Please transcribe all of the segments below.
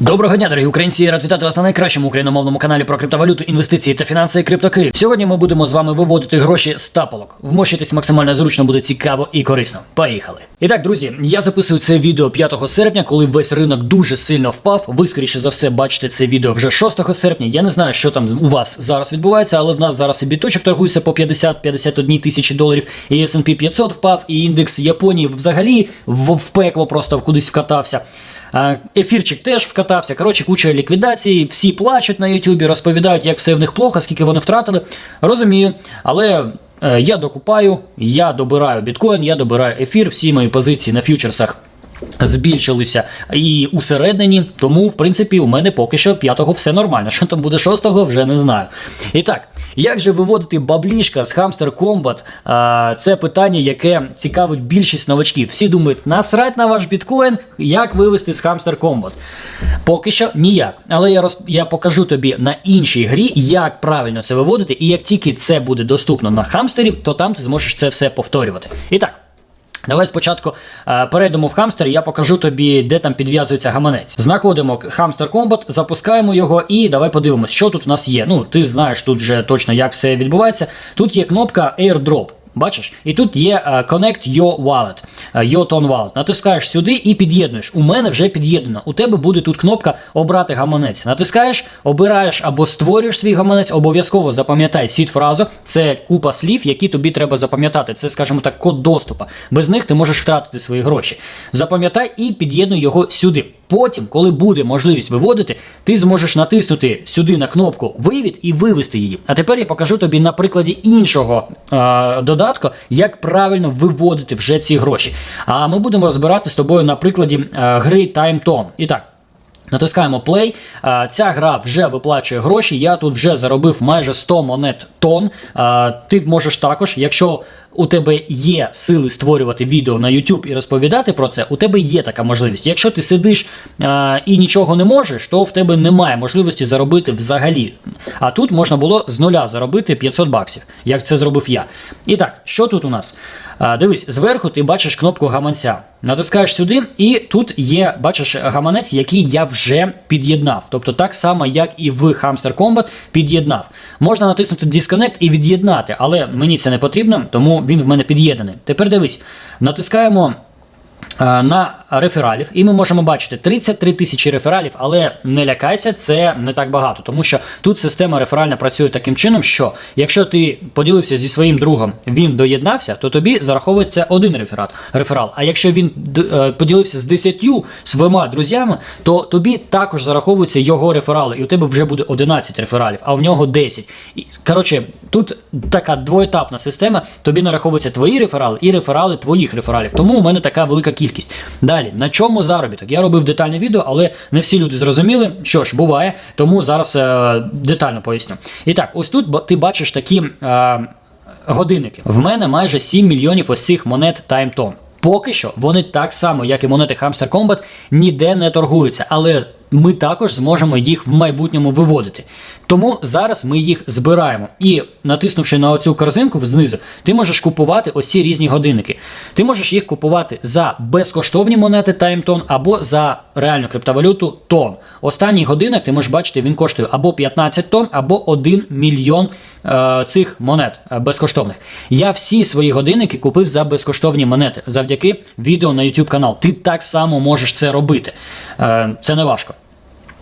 Доброго дня, дорогі українці! Я рад вітати вас на найкращому україномовному каналі про криптовалюту, інвестиції та фінанси Криптокиїв. Сьогодні ми будемо з вами виводити гроші з тапалок. Вмощитись максимально зручно буде цікаво і корисно. Поїхали! І так, друзі, я записую це відео 5 серпня, коли весь ринок дуже сильно впав. Ви, скоріше за все, бачите це відео вже 6 серпня. Я не знаю, що там у вас зараз відбувається, але в нас зараз і біточок торгується по 50-51 тисячі доларів, і S&P 500 впав, і індекс Японії взагалі в пекло просто кудись вкатався. Ефірчик теж вкатався. Коротше, куча ліквідацій, всі плачуть на Ютубі, розповідають, як все в них плохо, скільки вони втратили. Розумію, але е, я докупаю, я добираю біткоін, я добираю ефір, всі мої позиції на фьючерсах. Збільшилися і усередині, тому в принципі у мене поки що п'ятого все нормально. Що там буде шостого, вже не знаю. І так, як же виводити баблішка з Hamster Combat? А, Це питання, яке цікавить більшість новачків. Всі думають, насрать на ваш біткоін, як вивести з Hamster Combat? Поки що ніяк. Але я роз... я покажу тобі на іншій грі, як правильно це виводити, і як тільки це буде доступно на хамстері, то там ти зможеш це все повторювати. І так. Давай спочатку е, перейдемо в хамстер, і я покажу тобі, де там підв'язується гаманець. Знаходимо хамстер комбат, запускаємо його і давай подивимось, що тут у нас є. Ну, ти знаєш тут вже точно, як все відбувається. Тут є кнопка AirDrop. Бачиш? І тут є е, Connect Your Wallet, е, Your Tone Wallet. Натискаєш сюди і під'єднуєш. У мене вже під'єднано. У тебе буде тут кнопка Обрати гаманець. Натискаєш, обираєш або створюєш свій гаманець, обов'язково запам'ятай сіт фразу. Це купа слів, які тобі треба запам'ятати. Це, скажімо так, код доступу. Без них ти можеш втратити свої гроші. Запам'ятай і під'єднуй його сюди. Потім, коли буде можливість виводити, ти зможеш натиснути сюди на кнопку Вивід і вивести її. А тепер я покажу тобі на прикладі іншого е, додатку, як правильно виводити вже ці гроші. А ми будемо розбирати з тобою на прикладі е, гри Time Tone. І так. Натискаємо play. Ця гра вже виплачує гроші. Я тут вже заробив майже 100 монет тон. Ти можеш також, якщо у тебе є сили створювати відео на YouTube і розповідати про це, у тебе є така можливість. Якщо ти сидиш а, і нічого не можеш, то в тебе немає можливості заробити взагалі. А тут можна було з нуля заробити 500 баксів, як це зробив я. І так, що тут у нас? А, Дивись, зверху ти бачиш кнопку гаманця. Натискаєш сюди, і тут є, бачиш, гаманець, який я вже під'єднав. Тобто так само, як і в Hamster Combat під'єднав. Можна натиснути Disconnect і від'єднати, але мені це не потрібно, тому він в мене під'єднаний. Тепер дивись, натискаємо. е, На рефералів, і ми можемо бачити 33 тисячі рефералів, але не лякайся, це не так багато, тому що тут система реферальна працює таким чином, що якщо ти поділився зі своїм другом, він доєднався, то тобі зараховується один реферат, реферал. А якщо він е, поділився з 10 своїми друзями, то тобі також зараховуються його реферали, і у тебе вже буде 11 рефералів, а в нього 10. І, коротше, тут така двоетапна система, тобі нараховуються твої реферали і реферали твоїх рефералів. Тому у мене така велика кількість. Далі, на чому заробіток? Я робив детальне відео, але не всі люди зрозуміли. Що ж, буває, тому зараз е, детально поясню. І так, ось тут ти бачиш такі. Е, годинники. В мене майже 7 мільйонів ось цих монет Time Tone. Поки що вони так само, як і монети Hamster Combat, ніде не торгуються, але ми також зможемо їх в майбутньому виводити. Тому зараз ми їх збираємо. І натиснувши на оцю корзинку знизу, ти можеш купувати ось ці різні годинники. Ти можеш їх купувати за безкоштовні монети Time Tone або за реальну криптовалюту тон. Останній годинник, ти можеш бачити, він коштує або 15 тонн, або 1 мільйон е, цих монет е, безкоштовних. Я всі свої годинники купив за безкоштовні монети завдяки відео на YouTube канал. Ти так само можеш це робити. Е, це не важко.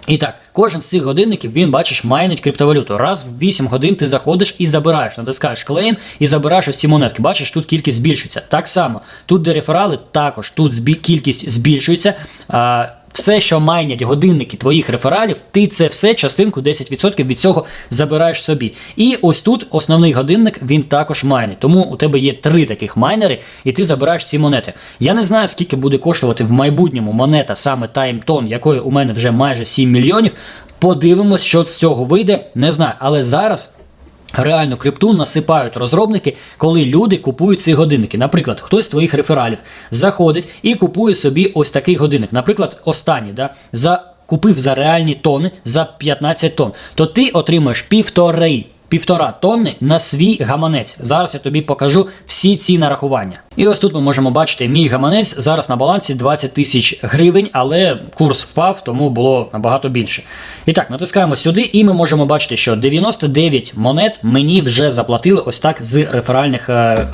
І так, кожен з цих годинників він бачиш майнить криптовалюту. Раз в 8 годин ти заходиш і забираєш, натискаєш клейм і забираєш ці монетки. Бачиш, тут кількість збільшується. Так само, тут де реферали, також тут збі- кількість збільшується. А, все, що майнять годинники твоїх рефералів, ти це все, частинку 10% від цього забираєш собі. І ось тут основний годинник він також майнить. Тому у тебе є три таких майнери, і ти забираєш ці монети. Я не знаю, скільки буде коштувати в майбутньому монета саме Tone, якої у мене вже майже 7 мільйонів. Подивимось, що з цього вийде. Не знаю, але зараз. Реально крипту насипають розробники, коли люди купують ці годинники. Наприклад, хтось з твоїх рефералів заходить і купує собі ось такий годинник. Наприклад, останній, да, за, купив за реальні тони за 15 тонн, то ти отримаєш півтори. Півтора тонни на свій гаманець. Зараз я тобі покажу всі ці нарахування. І ось тут ми можемо бачити мій гаманець зараз на балансі 20 тисяч гривень, але курс впав, тому було набагато більше. І так, натискаємо сюди, і ми можемо бачити, що 99 монет мені вже заплатили ось так з реферальних, е,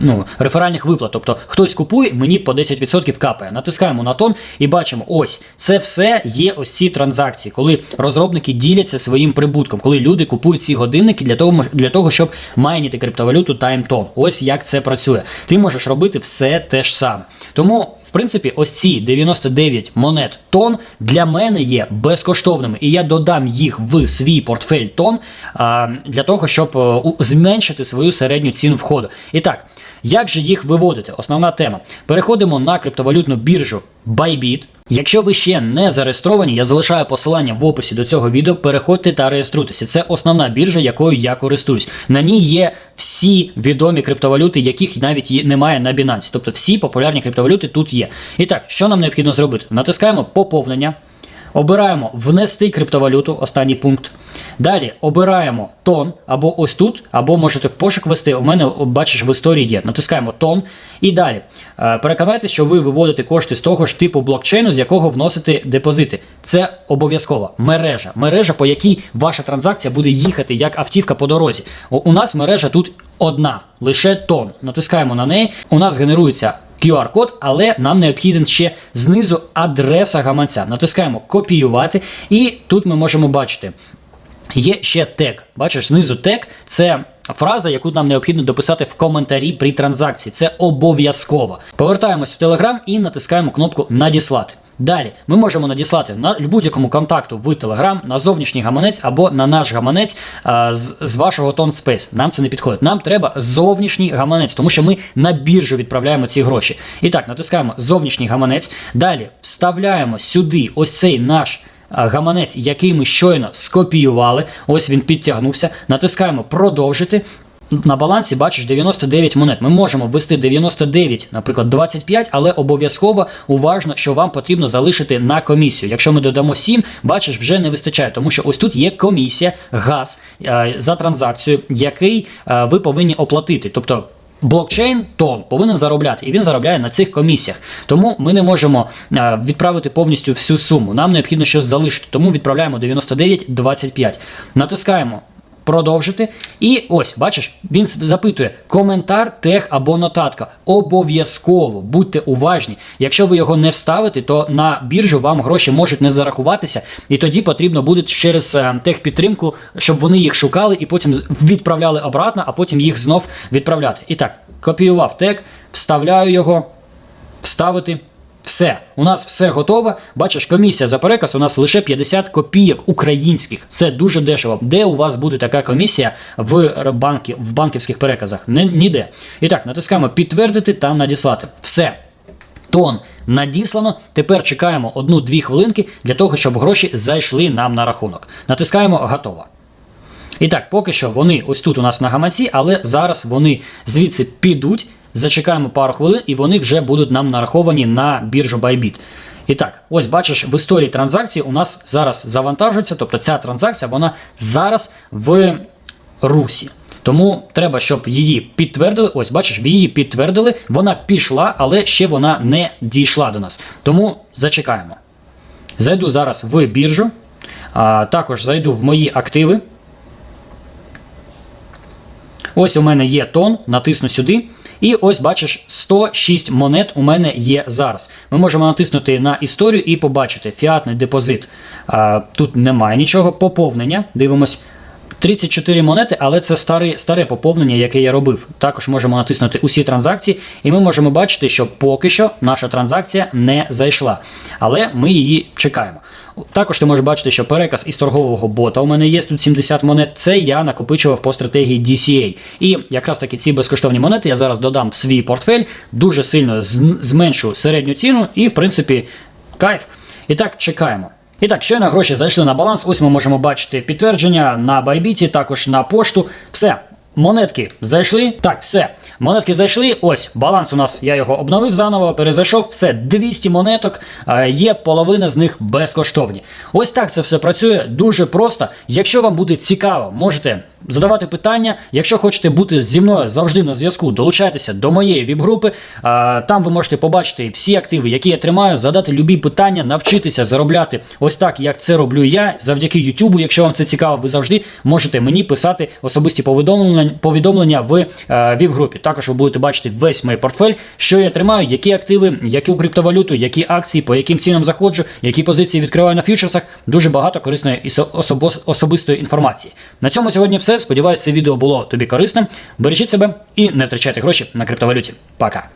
ну, реферальних виплат. Тобто хтось купує, мені по 10% капає. Натискаємо на тон і бачимо, ось це все є ось ці транзакції, коли розробники діляться своїм прибутком, коли люди купують ці годинники для того, для того щоб майніти криптовалюту TimeTone. Ось як це працює. Ти можеш робити все те ж саме. Тому. В принципі, ось ці 99 монет тон для мене є безкоштовними, і я додам їх в свій портфель тон для того, щоб е, зменшити свою середню ціну входу. І так, як же їх виводити? Основна тема. Переходимо на криптовалютну біржу Bybit. Якщо ви ще не зареєстровані, я залишаю посилання в описі до цього відео. Переходьте та реєструйтеся. Це основна біржа, якою я користуюсь. На ній є всі відомі криптовалюти, яких навіть немає на Binance. Тобто всі популярні криптовалюти тут є. І так, що нам необхідно зробити? Натискаємо поповнення. Обираємо внести криптовалюту, останній пункт. Далі обираємо тон або ось тут, або можете в пошук ввести. У мене бачиш в історії є. Натискаємо тон. І далі е, переконайтеся, що ви виводите кошти з того ж типу блокчейну, з якого вносите депозити. Це обов'язково мережа. Мережа, по якій ваша транзакція буде їхати як автівка по дорозі. У, у нас мережа тут одна, лише тон. Натискаємо на неї. У нас генерується QR-код, але нам необхіден ще знизу адреса гаманця. Натискаємо копіювати, і тут ми можемо бачити. Є ще тег. Бачиш, знизу тег це фраза, яку нам необхідно дописати в коментарі при транзакції. Це обов'язково. Повертаємось в Telegram і натискаємо кнопку Надіслати. Далі ми можемо надіслати на будь-якому контакту в Telegram, на зовнішній гаманець або на наш гаманець а, з, з вашого TonSpace. Нам це не підходить. Нам треба зовнішній гаманець, тому що ми на біржу відправляємо ці гроші. І так, натискаємо зовнішній гаманець. Далі вставляємо сюди ось цей наш гаманець, який ми щойно скопіювали. Ось він підтягнувся. Натискаємо продовжити. На балансі бачиш 99 монет. Ми можемо ввести 99, наприклад, 25, але обов'язково уважно, що вам потрібно залишити на комісію. Якщо ми додамо 7, бачиш, вже не вистачає, тому що ось тут є комісія, газ е, за транзакцію, який е, ви повинні оплатити. Тобто Блокчейн тон повинен заробляти, і він заробляє на цих комісіях. Тому ми не можемо е, відправити повністю всю суму. Нам необхідно щось залишити. Тому відправляємо 99,25. Натискаємо продовжити. І ось, бачиш, він запитує коментар, тег або нотатка. Обов'язково будьте уважні. Якщо ви його не вставите, то на біржу вам гроші можуть не зарахуватися, і тоді потрібно буде через е, техпідтримку, щоб вони їх шукали і потім відправляли обратно, а потім їх знов відправляти. І так, копіював тег, вставляю його, вставити. Все, у нас все готово. Бачиш, комісія за переказ у нас лише 50 копійок українських. Це дуже дешево. Де у вас буде така комісія в банки, в банківських переказах? Ні, ніде. І так, натискаємо підтвердити та надіслати. Все. Тон надіслано. Тепер чекаємо одну-дві хвилинки для того, щоб гроші зайшли нам на рахунок. Натискаємо готово. І так, поки що вони ось тут у нас на гаманці, але зараз вони звідси підуть. Зачекаємо пару хвилин, і вони вже будуть нам нараховані на біржу Bybit. І так, ось бачиш, в історії транзакції у нас зараз завантажується, тобто ця транзакція вона зараз в русі. Тому треба, щоб її підтвердили. Ось, бачиш, її підтвердили, вона пішла, але ще вона не дійшла до нас. Тому зачекаємо. Зайду зараз в біржу, а, також зайду в мої активи. Ось у мене є тон, натисну сюди. І ось бачиш, 106 монет у мене є зараз. Ми можемо натиснути на історію і побачити фіатний депозит. А, тут немає нічого. Поповнення. Дивимось. 34 монети, але це старе, старе поповнення, яке я робив. Також можемо натиснути усі транзакції, і ми можемо бачити, що поки що наша транзакція не зайшла. Але ми її чекаємо. Також ти можеш бачити, що переказ із торгового бота у мене є тут 70 монет. Це я накопичував по стратегії DCA. І якраз таки ці безкоштовні монети я зараз додам в свій портфель, дуже сильно зменшу середню ціну, і в принципі кайф. І так, чекаємо. І так, щойно гроші зайшли на баланс. Ось ми можемо бачити підтвердження на Байбіті, також на пошту. Все, монетки зайшли. Так, все. Монетки зайшли. Ось баланс у нас. Я його обновив заново, перезайшов. Все, 200 монеток. е, Є половина з них безкоштовні. Ось так це все працює дуже просто. Якщо вам буде цікаво, можете задавати питання. Якщо хочете бути зі мною завжди на зв'язку, долучайтеся до моєї віп-групи. Там ви можете побачити всі активи, які я тримаю, задати любі питання, навчитися заробляти ось так, як це роблю я, завдяки Ютубу. Якщо вам це цікаво, ви завжди можете мені писати особисті повідомлення, повідомлення в е, віп-групі. Також ви будете бачити весь мій портфель, що я тримаю, які активи, яку криптовалюту, які акції, по яким цінам заходжу, які позиції відкриваю на фьючерсах. Дуже багато корисної і особистої інформації. На цьому сьогодні все. Сподіваюсь, це відео було тобі корисним. Бережіть себе і не втрачайте гроші на криптовалюті. Пока.